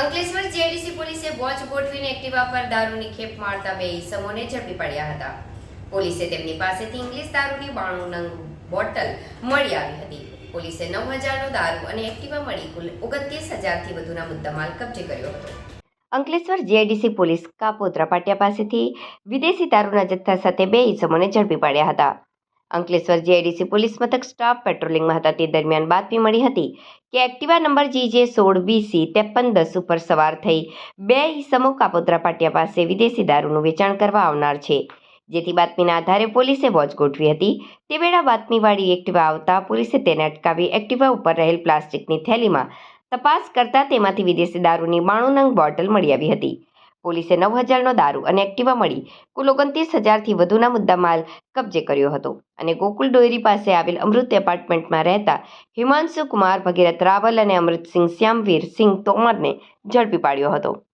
Ankleshwar JDC પોલીસે watch ગોઠવીને Activa પર દારૂની ખેપ મારતા બે ઈસમોને ઝડપી પડ્યા હતા. પોલીસે તેમની પાસેથી ઇંગ્લિશ દારૂની બાણું નંગ બોટલ મળી આવી હતી. પોલીસે નવ હજારનો દારૂ અને એક્ટિવા મળી કુલ ઓગણત્રીસ હજારથી વધુના મુદ્દામાલ કબજે કર્યો હતો. અંકલેશ્વર જેડીસી પોલીસ કાપોદ્રા પાટિયા પાસેથી વિદેશી દારૂના જથ્થા સાથે બે ઈસમોને ઝડપી પાડ્યા હતા. અંકલેશ્વર જીઆઈડીસી પોલીસ મથક સ્ટાફ પેટ્રોલિંગમાં હતા. તે દરમિયાન બાતમી મળી હતી કે એક્ટિવા નંબર જીજે સોળ બીસી ત્રેપન દસ ઉપર સવાર થઈ બે ઈસમો કાપોદ્રા પાટિયા પાસે વિદેશી દારૂનું વેચાણ કરવા આવનાર છે. જેથી બાતમીના આધારે પોલીસે વોચ ગોઠવી હતી. તે વેળા બાતમીવાળી એક્ટિવા આવતા પોલીસે તેને અટકાવી એક્ટિવા ઉપર રહેલ પ્લાસ્ટિકની થેલીમાં તપાસ કરતા તેમાંથી વિદેશી દારૂની બાણું નંગ બોટલ મળી આવી હતી. પોલીસે નવ હજારનો દારૂ અને એક્ટિવા મળી કુલ ઓગણત્રીસ હજારથી વધુના મુદ્દામાલ કબજે કર્યો હતો. અને ગોકુલ ડોયરી પાસે આવેલ અમૃત એપાર્ટમેન્ટમાં રહેતા હિમાંશુ કુમાર ભગીરથ રાવલ અને અમૃતસિંહ શ્યામવીર સિંહ તોમરને ઝડપી પાડ્યો હતો.